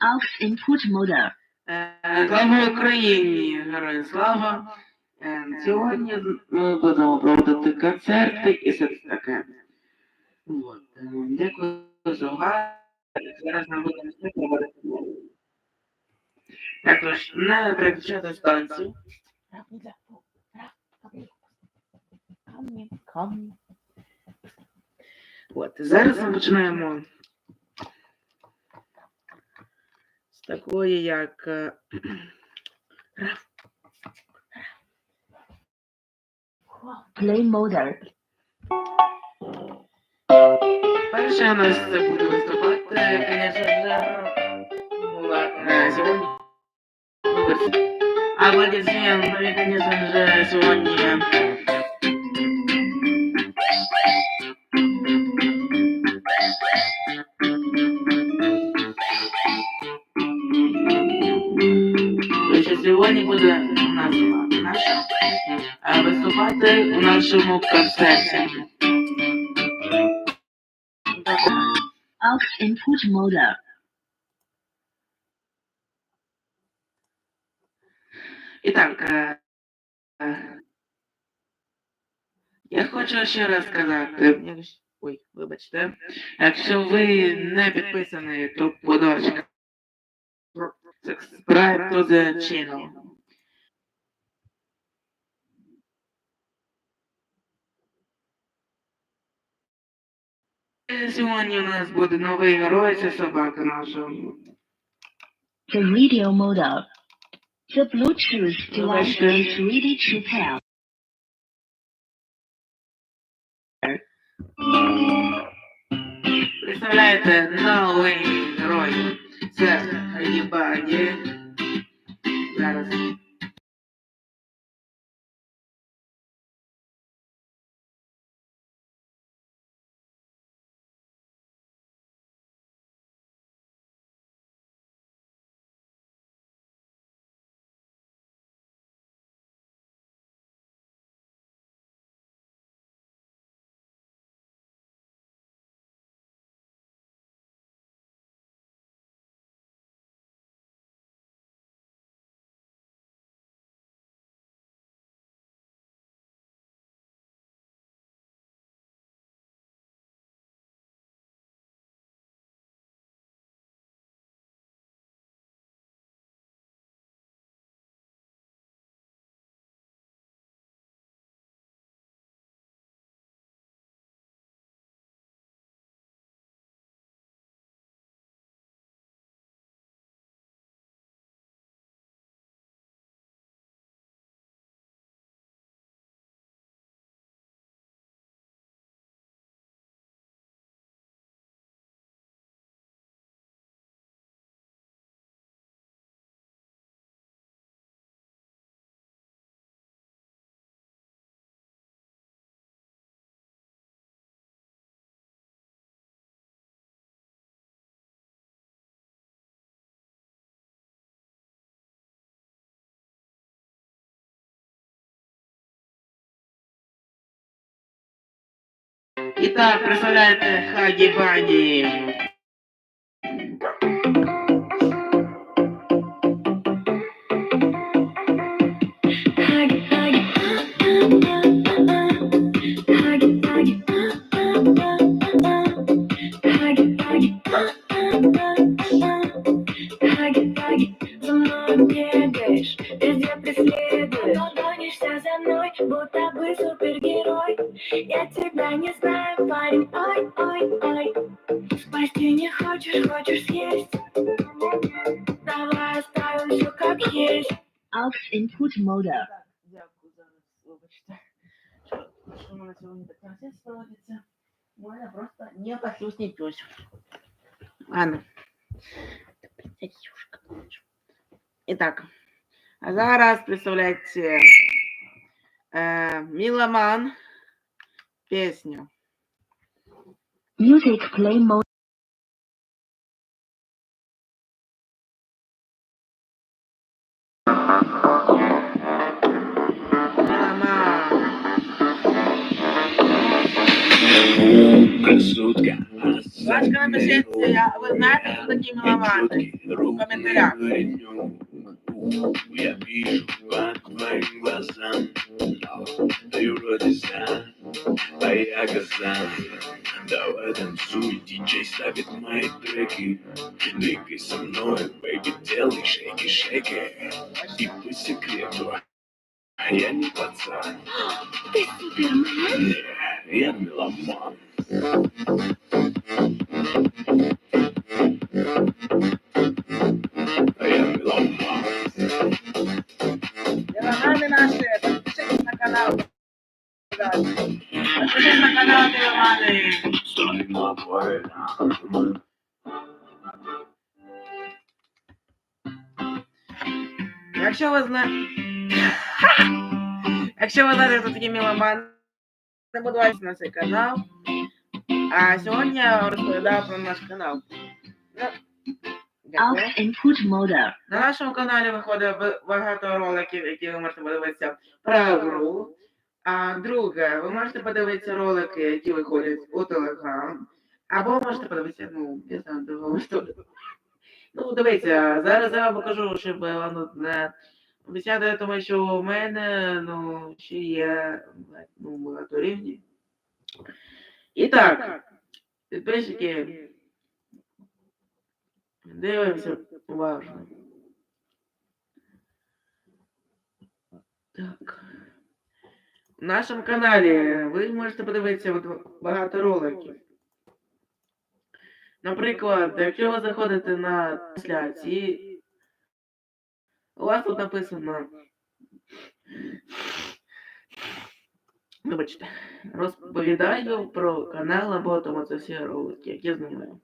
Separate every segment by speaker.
Speaker 1: Aux input mode.
Speaker 2: Е, Слава Україні, героям слава! Е, Сьогодні ми будемо проводити концерти і все таке. От. е, Дякую за увагу. Зараз ми будемо все проводити. Також не переключати станцію. От, зараз ми починаємо з такої, як е,
Speaker 1: Play mode.
Speaker 2: Перше у нас це буде виступати, звісно же, була е, сьогодні. А Владислав, ми, звісно же, сьогодні. нашому концерті.
Speaker 1: Aux input mode.
Speaker 2: І так, е, я хочу ще раз сказати, ой, вибачте, якщо ви не підписані, то будь ласка, subscribe to the channel. Сьогодні у нас буде новий герой, це собака наша.
Speaker 1: The radio mode. The Bluetooth device
Speaker 2: Okay.
Speaker 1: is ready to pair.
Speaker 2: Представляєте, новий герой. Це Єбаді. Зараз. І так, представляєте Хагі.
Speaker 3: ой, ой, ой Спасти не хочешь, хочешь съесть Давай оставим все как есть
Speaker 1: Aux input mode.
Speaker 2: Дякую за вибачте. Що, що мене сьогодні так концерт проводиться? У мене просто не послушний пес. Ладно. І так. А зараз представляйте е, Міломан пісню.
Speaker 1: Music play mode.
Speaker 2: Міломан.
Speaker 4: Красотка.
Speaker 2: Ласка, напишіть, а ви знаєте, хто такі меломани? В коментарях.
Speaker 4: Я вижу по твоим глазам, ты вроде сам, а я газан. Давай танцуй, диджей ставит мои треки. Двигай со мной, бэйби, делай шейки-шейки. И по секрету, я не пацан.
Speaker 1: Ты Супермен?
Speaker 4: Не, я меломан. Я меломан.
Speaker 2: Меломани наші, підпишитесь на канал. Підпишитесь на канал Меломани. Якщо ви знаєте... Якщо ви знаєте, хто такі меломани, не будувайтесь на цей канал. А сьогодні я розповідаю про наш канал. Ну,
Speaker 1: input.
Speaker 2: На нашому каналі виходить багато роликів, які ви можете подивитися про гру. А друге, ви можете подивитися ролики, які виходять у Телеграм. Або можете подивитися, ну, я знаю, ви можете. Ну, дивіться, зараз я вам покажу, щоб тут не обіцяти, тому що у мене ну, ще є ну, багато рівні. І так, підписчики, дивимося уважно. Так. В нашому каналі ви можете подивитися багато роликів. Наприклад, якщо ви заходите на трансляції, у вас тут написано. Вибачте, розповідаю про канал або тому це всі ролики, які знімаю.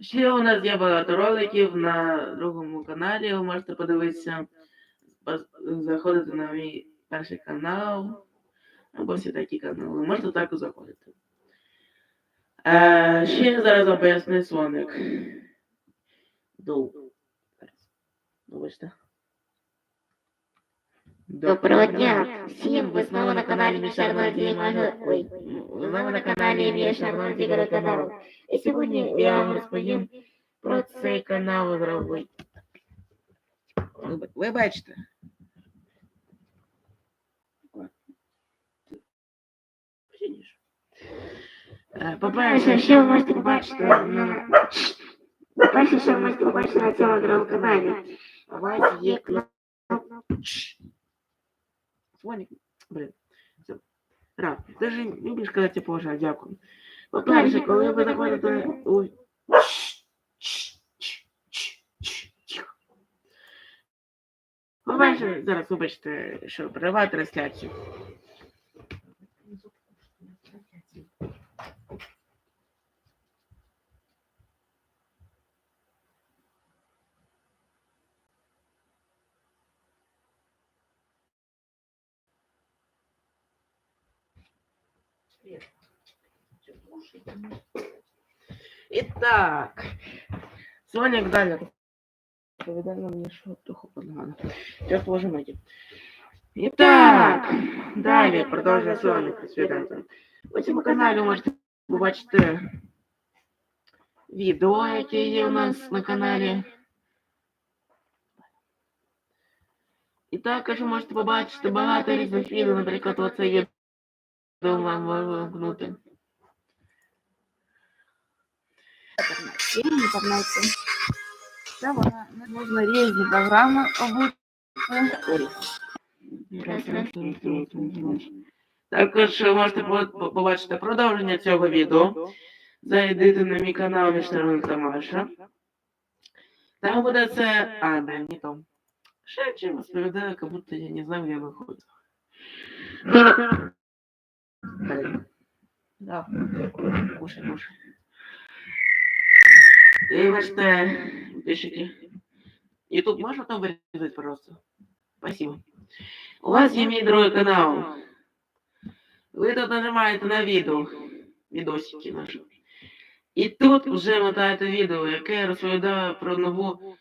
Speaker 2: Ще у нас є багато роликів на другому каналі, ви можете подивитися, заходити на мій перший канал, або всі такі канали. Можете так заходити. Е, ще зараз вам поясню Соник. Ду. Вибачте.
Speaker 5: Доброго дня всім! Ви знову на каналі Між Арнольді Мага... Ой, ви знову на каналі Між Арнольді канал. І сьогодні я вам розповім про цей канал зробити.
Speaker 2: Ви, ви бачите. Е,
Speaker 5: По-перше,
Speaker 2: По-перше,
Speaker 5: що ви можете побачити на... По-перше, що ви можете побачити на цьому другому каналі. У вас є кнопка
Speaker 2: блин. Все. Ра, ти ж любиш, коли тебе поважають, дякую.
Speaker 5: По-перше,
Speaker 2: коли ви заходите у... По-перше, зараз вибачте, що перериваю трансляцію. Итак, Соник далі. Повідає мені, що трохи погано. Сейчас положимо эти. Итак, далі продовжує Соник розповідати. У цьому каналі ви можете побачити відео, які є у нас на каналі. І також ви можете побачити багато різних відео, наприклад, оце вам вимкнути.
Speaker 6: інтернеті. Це вона можна різні програми обути.
Speaker 2: Також ви можете по- по- побачити продовження цього відео. Зайдите на мій канал Міжнародна Тамаша. Там буде це. А, не, не там. Ще чим розповідаю, як будто я не знаю, я виходжу. Блин. Да, кушай, кушай. Вибачте, пишите. Ютуб можно там вырезать, пожалуйста? Спасибо. У вас є мій другий канал. Ви тут нажимаєте на відео, відосики наші. І тут вже мотаєте відео, яке розповідає про нову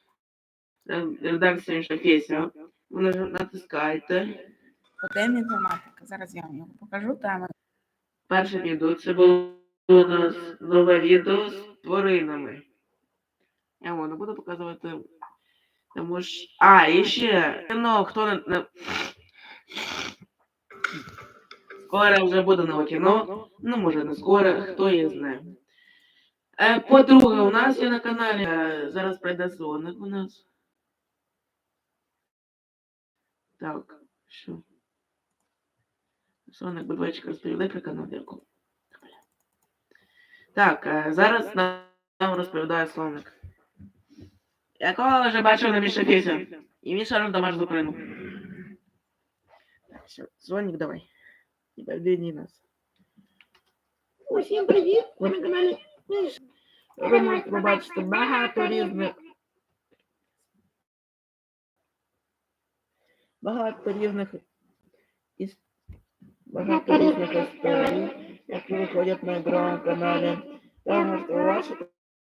Speaker 2: е, редакцію інтерфейсу. Ви натискаєте.
Speaker 6: По темі інформатика. Зараз я вам його покажу. Там
Speaker 2: перше відео. Це було у нас нове відео з тваринами. Я не буду показувати. Тому що... А, і ще, ну, хто не... не... Скоро вже буде нове кіно. Ну, може, не скоро, хто її знає. Е, по-друге, у нас є на каналі, е, зараз прийде Соник у нас. Так, що? Соник, будь ласка, розповідай про канал, дякую. Так, е, зараз нам розповідає Соник. Якого вже бачили на Міша Фісі? І Міша роз домашню Україну. Так, все, Соник, давай. І поведені нас. Усім привіт! Ви на каналі Міша. Ви можете побачити багато різних багато різних іс... багато різних історій, які виходять на ігровому каналі. Ви можете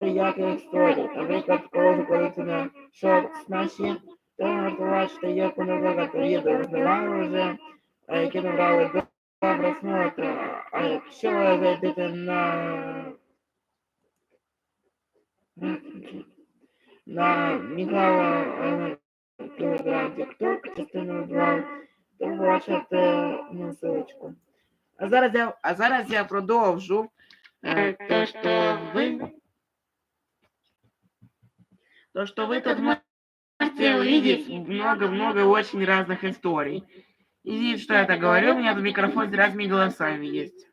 Speaker 2: як історії. Наприклад, коли заходите на шорт наші, то можете побачити, як вони багато відео знімали вже, які набрали два просмотри. А якщо ви зайдете на на Михайла Телеграм, Тікток, частину 2, ну, ссылочку. А зараз я, а зараз я продовжу.
Speaker 5: То, что вы
Speaker 2: То, что вы тут можете увидеть много-много очень разных историй. Извините, что я так говорю, у меня тут микрофон с разными голосами есть.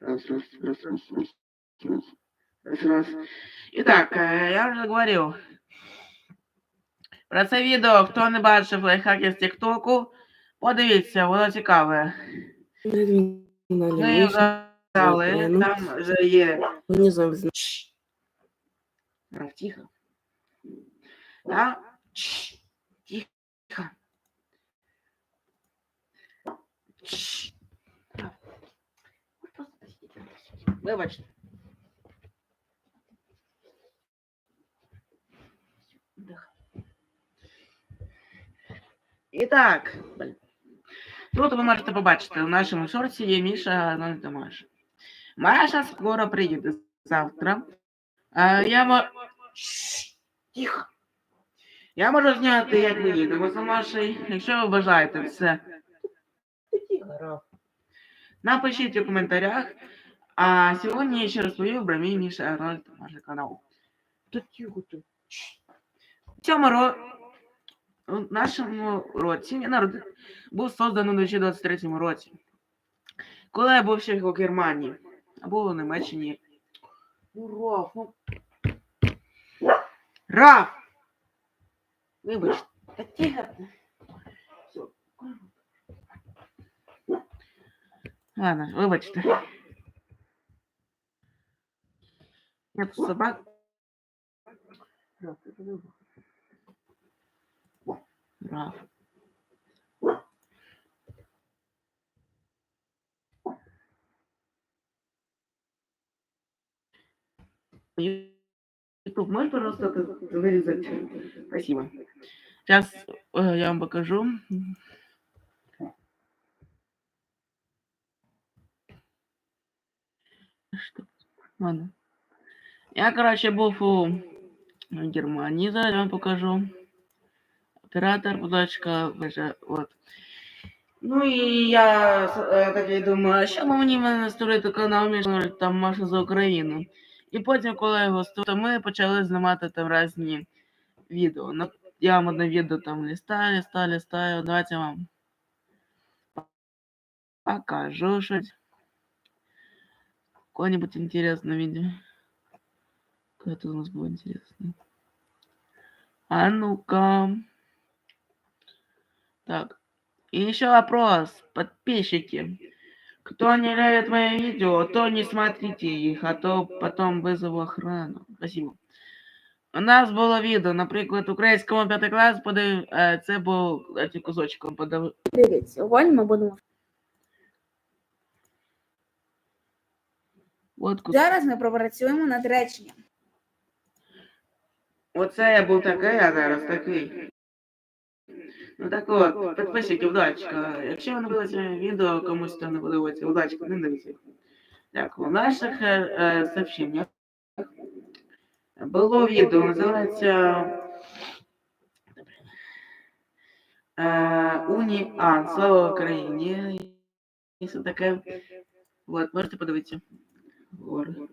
Speaker 2: Раз, раз, раз, раз, раз, раз, раз, раз. Итак, е, я вже говорив. Про це відео, хто не бачив лайфхаки з Тіктоку, подивіться, воно цікаве. Ми його зали, там вже є
Speaker 7: Внизу
Speaker 2: Раф, тихо. Да? Чш, Тихо. Чш. Раф. Вот просто посидите, посидите. Вибачте. Вдих. Блін. Тут ви можете побачити, в нашому шорті є Міша, але не Маша. Маша скоро приїде завтра. А, я мо... Я можу зняти, як ми їдемо за Машею, якщо ви бажаєте все. Напишіть у коментарях. А сьогодні я ще розповів про мій Міша Арнольд Маша канал. Та тихо ти. В цьому ро... у нашому році він народив... був созданий у 2023 році. Коли я був ще в Германії, або у Німеччині. Ну, Раф! Вибач, та. Все. Ладно, вибачте. Я тут собак. Раф. Ютуб, можешь, пожалуйста, это вырезать? Спасибо. Сейчас э, я вам покажу. Что? Ладно. Я, короче, у Германії. Зараз я вам покажу Оператор, удачка, вже, от. Ну і я е, такий думаю, а що мені мене створити канал між там Маша за Україну. І потім, коли я його створив, то ми почали знімати там різні відео. Ну, Я вам одне відео там листаю, листаю, листаю. Давайте я вам покажу щось. Какое-нибудь интересное видео. Какое тут у нас было интересно. А ну-ка. Так. И еще вопрос, подписчики. Кто не любит мои видео, то не смотрите их, а то потом вызову охрану. Спасибо. У нас було відео, наприклад, українському п'ятий клас подив... е, це був кусочком подав.
Speaker 6: Дивіться, сьогодні ми будемо.
Speaker 2: От кус...
Speaker 6: Зараз ми пропрацюємо над реченням.
Speaker 2: Оце я був такий, а зараз такий. Ну так от, підписчики, удачка. Якщо вам подобається відео, комусь то не подобається, удачка, не дивіться. Дякую. В наших е, е, сообщеннях було відео, називається е, Уніан. Слава Україні. Якщо таке. Вот, можете подивитися. Оце от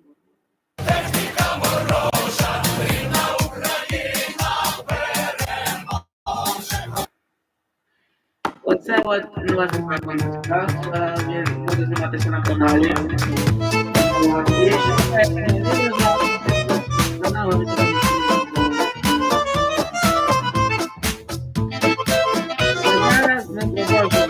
Speaker 2: нова знімальна Він буде зніматися на каналі. От, і якщо ви знаєте, відео на канал, ви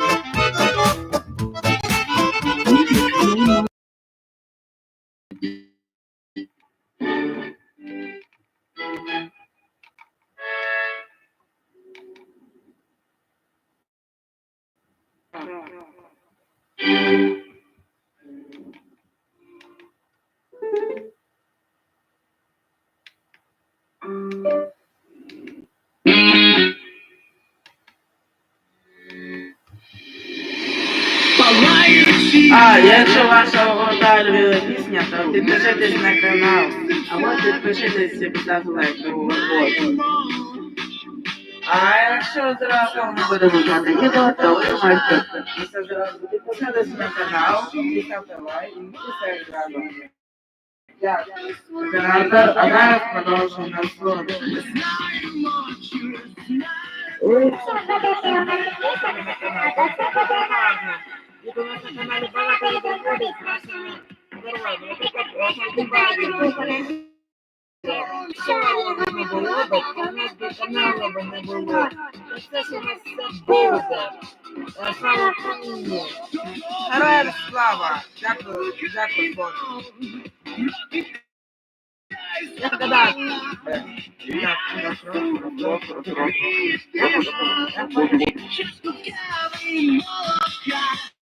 Speaker 2: підпишитесь на канал. Або підпишитесь і поставте лайк. Вот. А якщо зразу не будемо знати відео, то ви можете зразу підписатись на канал, поставте лайк і все зразу. Дякую. А зараз продовжуємо наш влог.
Speaker 5: І у нас на каналі багато відео буде з нашими не було б, то у нас би каналу б не було. Це ж у нас все буде. Слава Україні!
Speaker 2: Героям слава! Дякую, дякую, Богу.
Speaker 5: Я гадаю,
Speaker 2: Як ви ще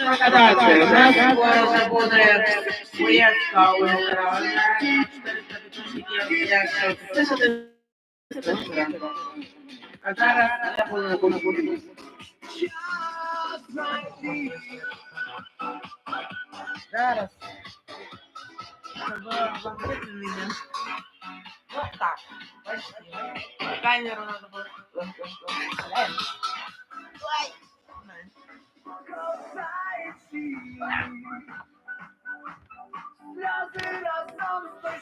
Speaker 2: нагадаєте, у нас скоро буде своє скаут А зараз я буду на кому буду. Зараз. Вот так. Бачите? Камеру надо було. Ой.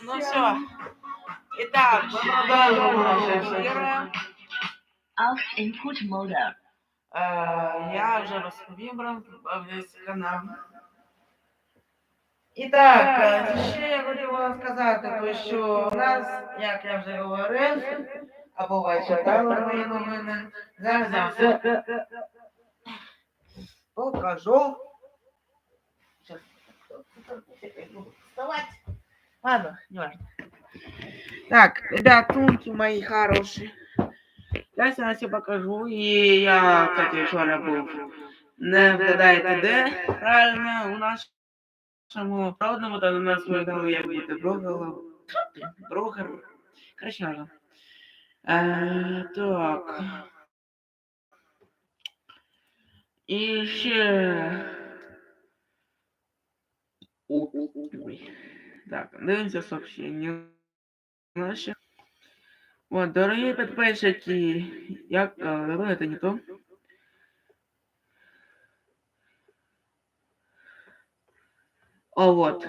Speaker 2: Ну все. Итак, мы продолжим наши эфиры.
Speaker 1: Off input mode.
Speaker 2: Е, Я вже розповім про весь канал. І так, е, ще я хотіла сказати, то що у нас, як я вже говорив, або ви читали мої новини, зараз я все покажу. Щас. Вставать. Ладно, не важно. Так, ребятунки мои хорошие. Зараз я вам все покажу. І я, кстати, вчора був. Не вгадаєте, де правильно у нашому родному та на свою голову як бути брогером. Брогер. Короче, ладно. Е, так. І ще. Ой. Так, дивимося сообщення наші. От, дорогі підписчики, як е, це не то. О, от.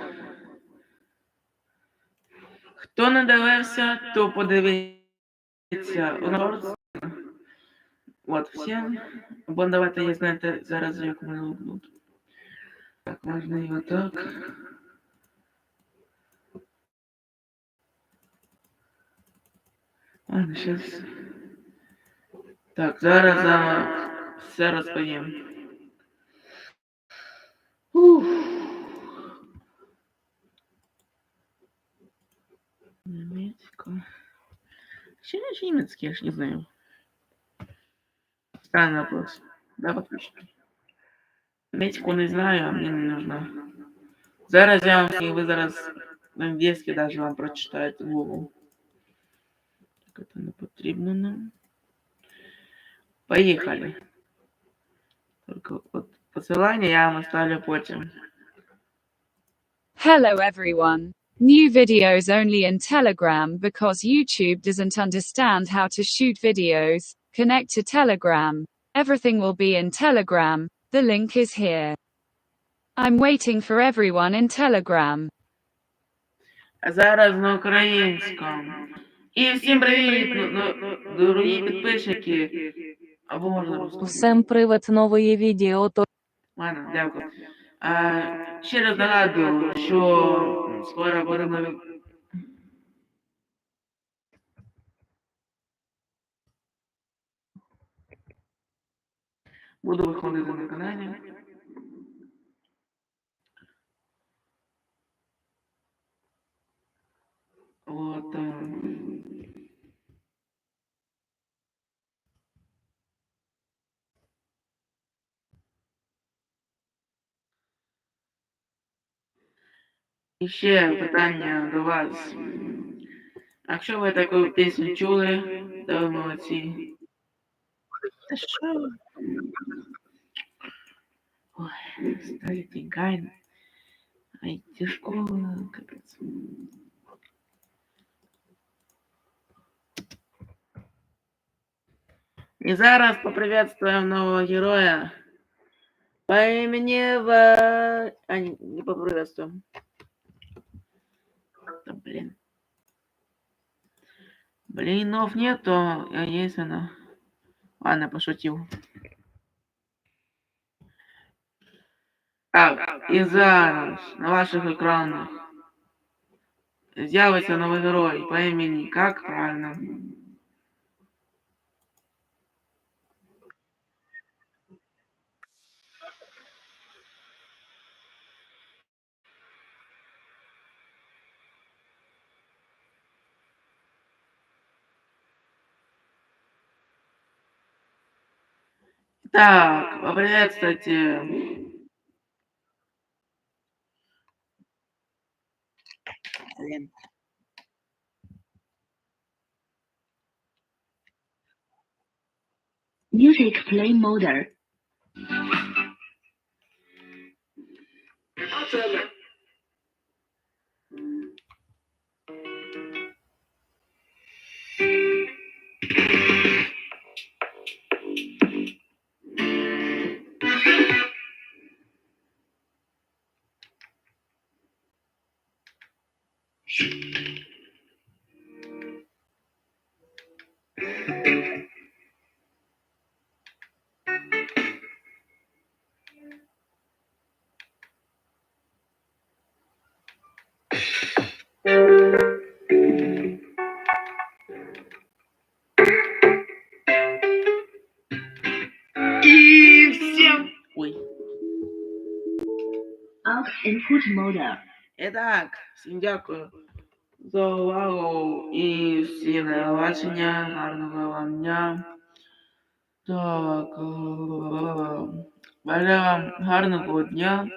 Speaker 2: Хто не дивився, то подивіться. У нас- От, всім. Бо давайте я знаєте зараз, як мене лупнуть. Так, можна і отак. Ладно, сейчас. Так, зараз а, все розповім. Ух. Немецько. Чи чи німецький, я ж не знаю. Странный вопрос. Да, подключите. Немецьку не знаю, а мені не нужна. Зараз я вам, і ви зараз на англійській даже вам прочитаєте Google. Так, це не потрібно нам. Поїхали. Только от посилання я вам оставлю потім.
Speaker 7: Hello everyone. New videos only in Telegram because YouTube doesn't understand how to shoot videos. Connect to Telegram. Everything will be in Telegram. The link is here. I'm waiting for everyone in Telegram.
Speaker 2: А зараз на українському. І всім привіт, ну, ну, ну, дорогі підписчики. Або можна просто.
Speaker 8: Всем привет, новые видео. То
Speaker 2: Ладно, дякую. А, ще раз нагадую, що скоро буде нові. Буду виходити на каналі. Вот. е, І ще питання до вас. Якщо ви таку пісню чули, то ви молодці. Та що? Ой, старий гайно. Ай, тяжко, капець. И зараз поприветствуем нового героя по имени Ва... А, не, не поприветствуем. Да, блин. Блинов нету, а есть она. Ладно, пошутил. Так, і зараз на ваших екранах з'явиться новий герой по імені, як правильно? Так, поприветствуйте. Блин.
Speaker 1: Music play mode. Input mode.
Speaker 2: І так, всім дякую за увагу і всім до. Гарного вам дня. Так. е, Бажаю вам гарного дня.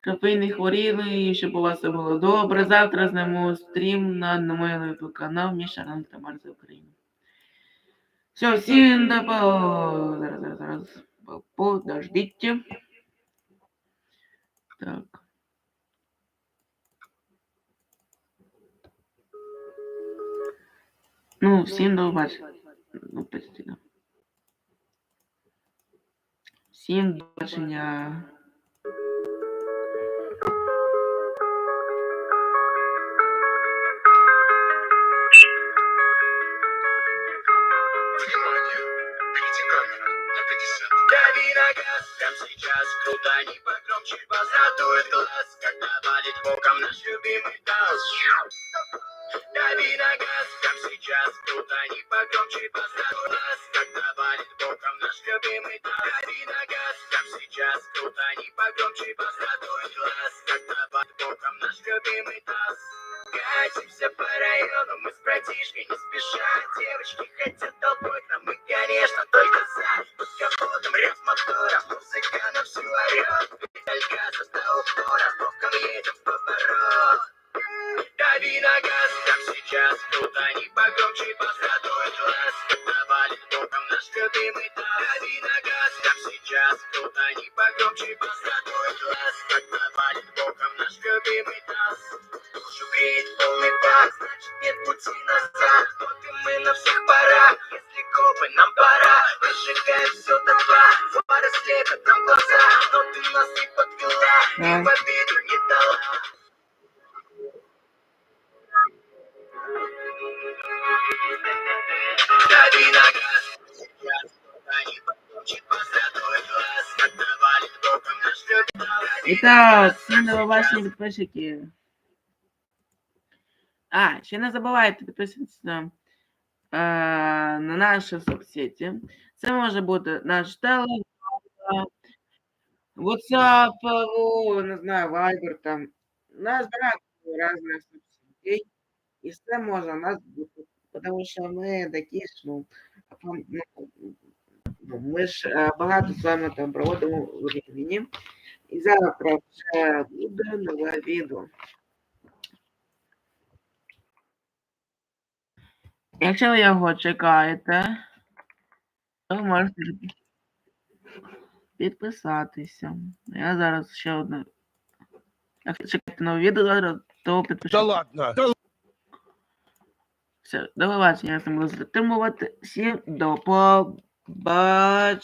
Speaker 2: Щоб ви не хворіли і щоб у вас все було добре. Завтра зніму стрім на, моєму канал Міша Ранг Тамар за Україну. Все, всім до. Зараз, зараз, зараз. Подождіть. Так. Ну, всім до побачення. Ну, постійно. Всім до побачення.
Speaker 9: валит боком наш любимый таз Дави на газ, прям сейчас крутани погромче Позрадует глаз, когда
Speaker 2: всі підписчики. А, ще не забувайте підписуватися е, на наші соцсеті. Це може бути наш телеграм, WhatsApp, ну, не знаю, Viber там. Нас багато різних соцсетей. І все може у нас бути. Тому що ми такі ж, ну, ну, ну, ми ж е, багато з вами там проводимо в Україні. І завтра вже буде нове відео. Якщо ви його чекаєте, то можете підписатися. Я зараз ще одне. Якщо чекаєте нове відео, зараз, то підпишіться.
Speaker 10: Да ладно.
Speaker 2: Все, до побачення, я буду затримувати. Всім до побачення.